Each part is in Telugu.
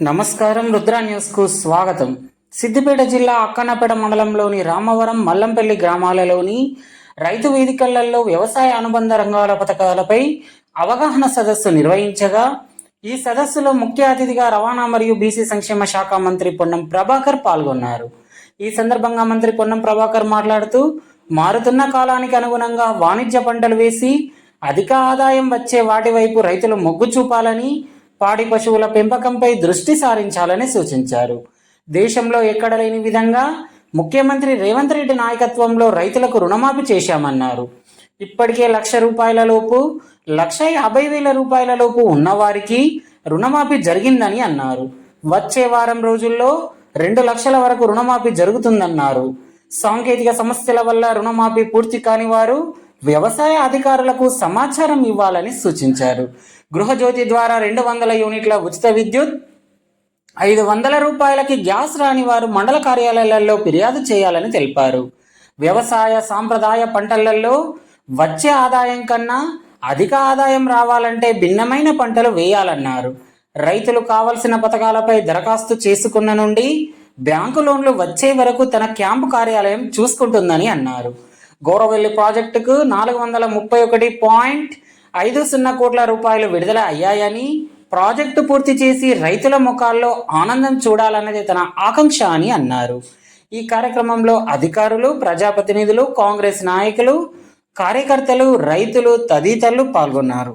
నమస్కారం రుద్ర న్యూస్కు స్వాగతం. సిద్దిపేట జిల్లా అక్కన్నపేట మండలంలోని రామవరం మల్లంపల్లి గ్రామాలలోని రైతు వేదికలలో వ్యవసాయ అనుబంధ రంగాల పథకాలపై అవగాహన సదస్సు నిర్వహించగా ఈ సదస్సులో ముఖ్య అతిథిగా రవాణా మరియు బీసీ సంక్షేమ శాఖ మంత్రి పొన్నం ప్రభాకర్ పాల్గొన్నారు. ఈ సందర్భంగా మంత్రి పొన్నం ప్రభాకర్ మాట్లాడుతూ మారుతున్న కాలానికి అనుగుణంగా వాణిజ్య పంటలు వేసి అధిక ఆదాయం వచ్చే వాటి వైపు రైతులు మొగ్గు చూపాలని పాడి పశువుల పెంపకంపై దృష్టి సారించాలని సూచించారు. దేశంలో ఎక్కడ లేని విధంగా ముఖ్యమంత్రి రేవంత్ రెడ్డి నాయకత్వంలో రైతులకు రుణమాఫీ చేశామన్నారు. ఇప్పటికే లక్ష రూపాయల లోపు లక్ష యాభై వేల రూపాయల లోపు ఉన్నవారికి రుణమాఫీ జరిగిందని అన్నారు. వచ్చే వారం రోజుల్లో రెండు లక్షల వరకు రుణమాఫీ జరుగుతుందన్నారు. సాంకేతిక సమస్యల వల్ల రుణమాఫీ పూర్తి కాని వారు వ్యవసాయ అధికారులకు సమాచారం ఇవ్వాలని సూచించారు. గృహజ్యోతి ద్వారా రెండు వందల యూనిట్ల ఉచిత విద్యుత్ ఐదు వందల రూపాయలకి గ్యాస్ రాని వారు మండల కార్యాలయాలలో ఫిర్యాదు చేయాలని తెలిపారు. వ్యవసాయ సాంప్రదాయ పంటలలో వచ్చే ఆదాయం కన్నా అధిక ఆదాయం రావాలంటే భిన్నమైన పంటలు వేయాలన్నారు. రైతులు కావలసిన పథకాలపై దరఖాస్తు చేసుకున్న నుండి బ్యాంకు లోన్లు వచ్చే వరకు తన క్యాంపు కార్యాలయం చూసుకుంటుందని అన్నారు. గౌరవెల్లి ప్రాజెక్టుకు నాలుగు వందల ముప్పై ఒకటి పాయింట్ ఐదు సున్నా కోట్ల రూపాయలు విడుదల అయ్యాయని ప్రాజెక్టు పూర్తి చేసి రైతుల ముఖాల్లో ఆనందం చూడాలన్నది తన ఆకాంక్ష అని అన్నారు. ఈ కార్యక్రమంలో అధికారులు ప్రజాప్రతినిధులు కాంగ్రెస్ నాయకులు కార్యకర్తలు రైతులు తదితరులు పాల్గొన్నారు.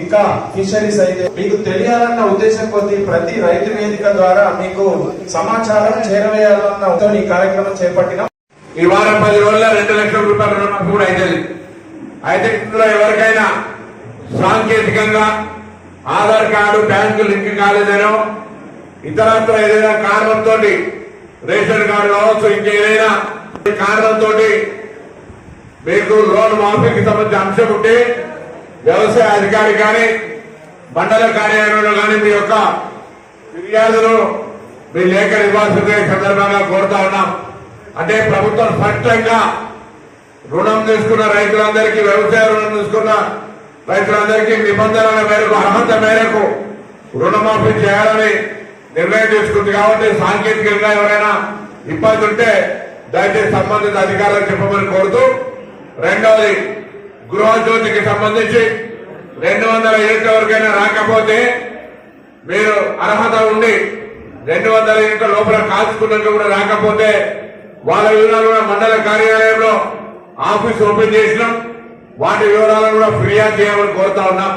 ఇంకా ఫిషరీస్ అయితే మీకు తెలియాలన్న ఉద్దేశం కొద్దీ ప్రతి రైతు వేదిక ద్వారా మీకు సమాచారం చేరవేయాలన్న ఈ కార్యక్రమం చేపట్టిన. ఈ వారం పది రోజుల్లో రెండు లక్షల రూపాయల రుణమాఫీ కూడా అయితే అయితే ఇందులో ఎవరికైనా సాంకేతికంగా ఆధార్ కార్డు బ్యాంకు లింక్ కాలేదనో ఇతరత్ర ఏదైనా కారణంతో రేషన్ కార్డు కావచ్చు ఇంకేదైనా కారణంతో మీకు లోన్ మాఫీకి సంబంధించిన అంశం ఉంటే వ్యవసాయ అధికారి కానీ మండల కార్యాలయంలో కానీ మీ యొక్క ఫిర్యాదును మీ లేఖ ఇవ్వాల్సిందే సందర్భంగా కోరుతా ఉన్నాం. అంటే ప్రభుత్వం స్పష్టంగా రుణం తీసుకున్న రైతులందరికీ వ్యవసాయ రుణం తీసుకున్న రైతులందరికీ నిబంధనల మేరకు అర్హత మేరకు రుణమాఫీ చేయాలని నిర్ణయం తీసుకుంది. కాబట్టి సాంకేతికంగా ఎవరైనా ఇబ్బంది ఉంటే దయచేసి సంబంధిత అధికారులకు చెప్పమని కోరుతూ రెండవది గృహజ్యోతికి సంబంధించి రెండు వందల యూనిట్ల వరకైనా రాకపోతే మీరు అర్హత ఉండి రెండు వందల యూనిట్ల లోపల కాల్చుకున్నాక కూడా రాకపోతే వాళ్ళ వివరాలు కూడా మండల కార్యాలయంలో ఆఫీస్ ఓపెన్ చేసినాం. వాటి వివరాలను కూడా ఫిర్యాదు చేయమని కోరుతా ఉన్నాం.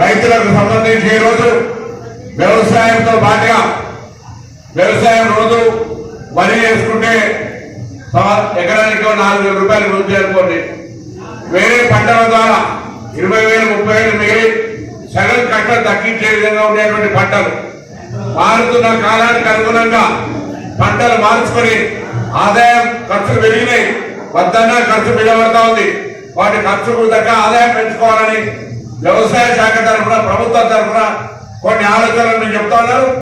రైతులకు సంబంధించి ఈ రోజు వ్యవసాయంతో పాటుగా వ్యవసాయం రోజు వరి వేసుకుంటే ఎకరానికి నాలుగు వేల రూపాయలు వృద్ధి అనుకోండి. వేరే పంటల ద్వారా ఇరవై వేలు ముప్పై వేలు మిగిలి సగం కట్టలు తగ్గించే విధంగా ఉండేటువంటి పంటలు. మారుతున్న కాలానికి అనుగుణంగా పంటలు మార్చుకొని ఆదాయం ఖర్చులు పెరిగినాయి. వద్దన్నా ఖర్చు మిగబడతా ఉంది. వాటి ఖర్చుకు తగ్గ ఆదాయం పెంచుకోవాలని వ్యవసాయ శాఖ తరఫున ప్రభుత్వం తరఫున కొన్ని ఆలోచనలు చెప్తా ఉన్నారు.